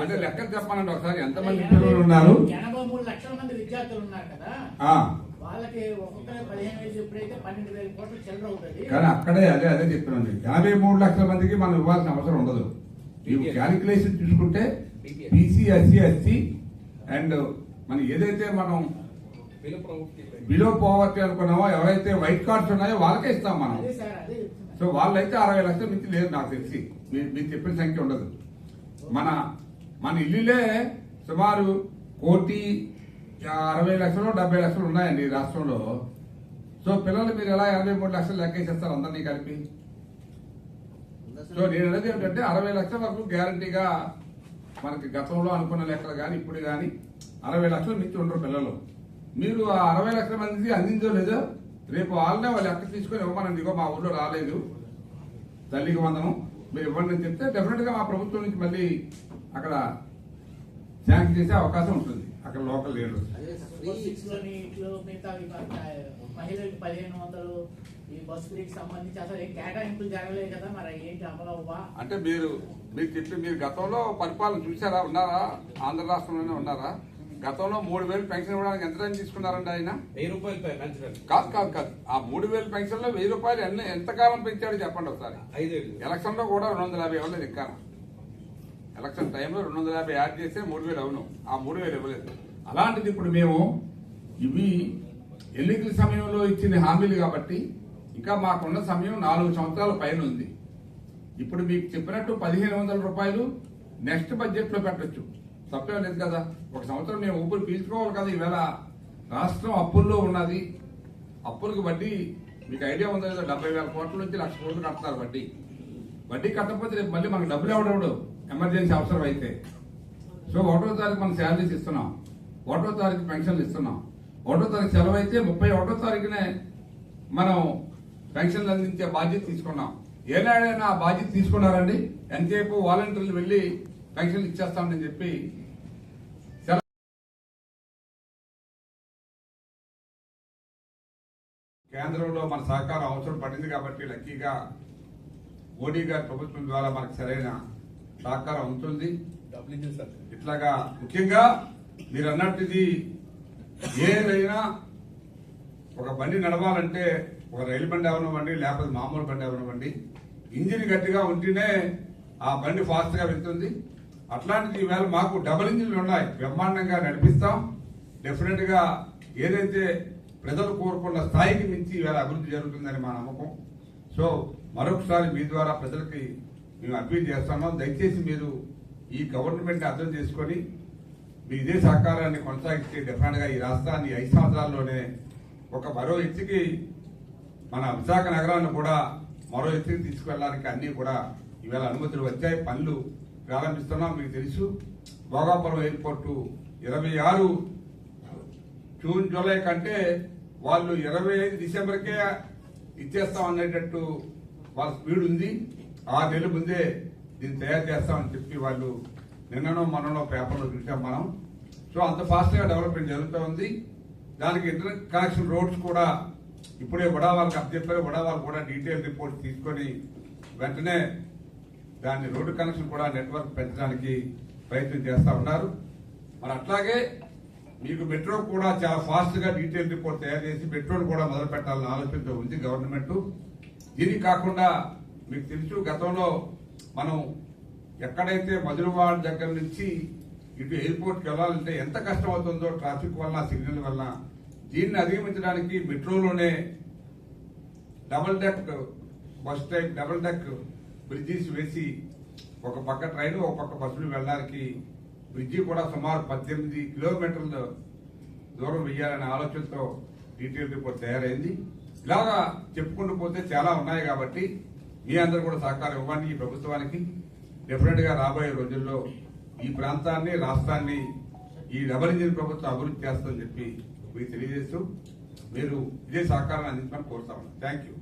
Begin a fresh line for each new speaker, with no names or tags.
అంటే. లెక్కలు చెప్పాలండి ఒకసారి. ఎంతమంది పిల్లలు ఉన్నారు?
ఎనభై మూడు లక్షల మంది విద్యార్థులు ఉన్నారు కదా.
ఆ,
వాళ్ళకి ఒక్కొక్కరే పదిహేను వేలు ఎప్పుడైతే పన్నెండు వేల కోట్లు చిల్లర అవుతుంది.
కానీ అక్కడే అదే అదే చెప్తున్నాను ఎనభై మూడు లక్షల మందికి మనం ఇవ్వాల్సిన అవసరం ఉండదు. ನೀವು క్యాలిక్యులేషన్ చూసుకుంటే బీసీ ఎస్సీ ఎస్టీ అండ్ మనం ఏదైతే మనం
బిలో
పోవర్టీ అనుకున్నామో ఎవరైతే వైట్ కార్డ్స్ ఉన్నాయో వాళ్ళకే ఇస్తాం మనం. సో వాళ్ళైతే అరవై లక్షల మించి లేదు నాకు తెలిసి. మీరు చెప్పిన సంఖ్య ఉండదు. మన మన ఇల్లులే సుమారు కోటి అరవై లక్షలు డెబ్బై లక్షలు ఉన్నాయండి రాష్ట్రంలో. సో పిల్లలు మీరు ఎలా ఎనభై మూడు లక్షలు లెక్కేసేస్తారు అందరినీ కలిపి? సో నేను అనేది ఏంటంటే అరవై లక్షల వరకు గ్యారంటీగా మనకి గతంలో అనుకున్న లెక్కలు కానీ ఇప్పుడు కానీ అరవై లక్షలు మించి ఉండరు పిల్లలు. మీరు ఆ అరవై లక్షల మందికి అందించో లేదో రేపు వాళ్ళనే వాళ్ళు లెక్క తీసుకొని ఇవ్వమనండి. ఇగో మా ఊళ్ళో రాలేదు. తల్లికి వందనం. మీరు ఇవ్వండి అని చెప్తే డెఫినెట్గా మా ప్రభుత్వం నుంచి మళ్ళీ అక్కడ శాంక్షన్ చేసే అవకాశం ఉంటుంది. అక్కడ లోకల్ లీడర్స్
సూపర్ సిక్స్లోని ఇట్లు మిగతా మహిళలకు పదిహేను వందలు ఈ బస్ ఫ్రీకి సంబంధించి అసలు ఏం కేటాయింపులు జరగలేదు కదా మరి ఏంటి అమలు అవ్వా?
అంటే మీరు మీరు చెప్పి మీరు గతంలో పరిపాలన చూసారా ఉన్నారా? ఆంధ్ర రాష్ట్రంలోనే ఉన్నారా? గతంలో మూడు వేలు పెన్షన్ ఇవ్వడానికి ఎంత టైం తీసుకున్నారండి ఆయన?
వెయ్యి రూపాయలు
కాదు కాదు కాదు. ఆ మూడు వేలు పెన్షన్లో వెయ్యి రూపాయలు ఎన్ని ఎంతకాలం పెంచాడో చెప్పండి ఒకసారి. ఎలక్షన్లో కూడా రెండు వందల యాభై ఇవ్వలేదు ఇంకా ఎలక్షన్ టైంలో రెండు వందల యాభై యాడ్ చేస్తే మూడు వేలు అవును. ఆ మూడు వేలు ఇవ్వలేదు. అలాంటిది ఇప్పుడు మేము ఇవి ఎన్నికల సమయంలో ఇచ్చిన హామీలు కాబట్టి ఇంకా మాకున్న సమయం నాలుగు సంవత్సరాల పైన ఉంది. ఇప్పుడు మీకు చెప్పినట్టు పదిహేను వందల రూపాయలు నెక్స్ట్ బడ్జెట్లో పెట్టొచ్చు. తప్పే లేదు కదా. ఒక సంవత్సరం మేము ఊపిరి పీల్చుకోవాలి కదా. ఈవేళ రాష్ట్రం అప్పుల్లో ఉన్నది. అప్పులకు వడ్డీ మీకు ఐడియా ఉందో లేదో? డెబ్బై వేల కోట్ల నుంచి లక్ష కోట్లు కడతారు వడ్డీ. వడ్డీ కట్టకపోతే రేపు మళ్ళీ మనకు డబ్బులు ఎవడెవడు ఎమర్జెన్సీ అవసరం అయితే. సో ఒకటో తారీఖు మనం శాలరీస్ ఇస్తున్నాం. ఒకటో తారీఖు పెన్షన్లు ఇస్తున్నాం. ఒకటో తారీఖు సెలవు అయితే ముప్పై ఒకటో తారీఖునే మనం పెన్షన్లు అందించే బాధ్యత తీసుకున్నాం. ఏనాడైనా ఆ బాధ్యత తీసుకున్నారండి. ఎంతసేపు వాలంటీర్లు వెళ్ళి పెన్షన్లు ఇచ్చేస్తామని చెప్పి కేంద్రంలో మన సహకారం అవసరం పడింది కాబట్టి లక్కీగా మోడీ గారి ప్రభుత్వం ద్వారా మనకు సరైన సహకారం ఉంటుంది. ఇట్లాగా ముఖ్యంగా మీరు అన్నట్టుది ఏదైనా ఒక బండి నడవాలంటే ఒక రైలు బండి అవనివ్వండి లేకపోతే మామూలు బండి అవనివ్వండి. ఇంజిన్ గట్టిగా ఉంటేనే ఆ బండి ఫాస్ట్గా వెళ్తుంది. అట్లాంటిది ఈవేళ మాకు డబుల్ ఇంజిన్లు ఉన్నాయి. బ్రహ్మాండంగా నడిపిస్తాం. డెఫినెట్గా ఏదైతే ప్రజలు కోరుకున్న స్థాయికి మించి ఇవాళ అభివృద్ధి జరుగుతుందని మా నమ్మకం. సో మరొకసారి మీ ద్వారా ప్రజలకి మేము అప్పీల్ చేస్తున్నాం. దయచేసి మీరు ఈ గవర్నమెంట్ అర్థం చేసుకొని మీ ఇదే సహకారాన్ని కొనసాగిస్తే డెఫినెట్గా ఈ రాష్ట్రాన్ని ఐదు సంవత్సరాల్లోనే ఒక మరో ఎత్తుకి మన విశాఖ నగరాన్ని కూడా మరో ఎత్తుకి తీసుకెళ్ళడానికి అన్నీ కూడా ఈవేళ అనుమతులు వచ్చాయి. పనులు ప్రారంభిస్తున్నాం. మీకు తెలుసు. భోగాపురం ఎయిర్పోర్టు ఇరవై ఆరు జూన్ జూలై కంటే వాళ్ళు ఇరవై ఐదు డిసెంబర్కే ఇచ్చేస్తాం అనేటట్టు వాళ్ళ స్పీడ్ ఉంది. ఆరు నెలల ముందే దీన్ని తయారు చేస్తామని చెప్పి వాళ్ళు నిన్ననో మనలో పేపర్లో చూసాం మనం. సో అంత ఫాస్ట్గా డెవలప్మెంట్ జరుగుతూ ఉంది. దానికి ఇంటర్ కనెక్షన్ రోడ్స్ కూడా ఇప్పుడే వడావాళ్ళకి అప్పచెప్పారు. వడావాళ్ళు కూడా డీటెయిల్ రిపోర్ట్ తీసుకొని వెంటనే దాన్ని రోడ్డు కనెక్షన్ కూడా నెట్వర్క్ పెంచడానికి ప్రయత్నం చేస్తూ ఉన్నారు. మరి అట్లాగే మీకు మెట్రో కూడా చాలా ఫాస్ట్గా డీటెయిల్ రిపోర్ట్ తయారు చేసి మెట్రోని కూడా మొదలు పెట్టాలని ఆలోచనతో ఉంది గవర్నమెంట్. దీనికి కాకుండా మీకు తెలుసు గతంలో మనం ఎక్కడైతే మధురవాడ దగ్గర నుంచి ఇటు ఎయిర్పోర్ట్కి వెళ్ళాలంటే ఎంత కష్టం అవుతుందో ట్రాఫిక్ వల్ల సిగ్నల్ వల్ల దీన్ని అధిగమించడానికి మెట్రోలోనే double deck bus type double deck bridges వేసి ఒక పక్క ట్రైన్ ఒక పక్క బస్సులు వెళ్ళడానికి బ్రిడ్జి కూడా సుమారు పద్దెనిమిది కిలోమీటర్ల దూరం వెయ్యాలనే ఆలోచనతో డీటెయిల్ రిపోర్ట్ తయారైంది. ఇలాగా చెప్పుకుంటూ పోతే చాలా ఉన్నాయి కాబట్టి మీ అందరూ కూడా సహకారం ఇవ్వండి ఈ ప్రభుత్వానికి. డెఫినెట్గా రాబోయే రోజుల్లో ఈ ప్రాంతాన్ని రాష్ట్రాన్ని ఈ డబల్ ఇంజిన్ ప్రభుత్వం అభివృద్ధి చేస్తుందని చెప్పి మీకు తెలియజేస్తూ మీరు ఇదే సహకారాన్ని అందించమని కోరుతా ఉన్నాను థ్యాంక్ యూ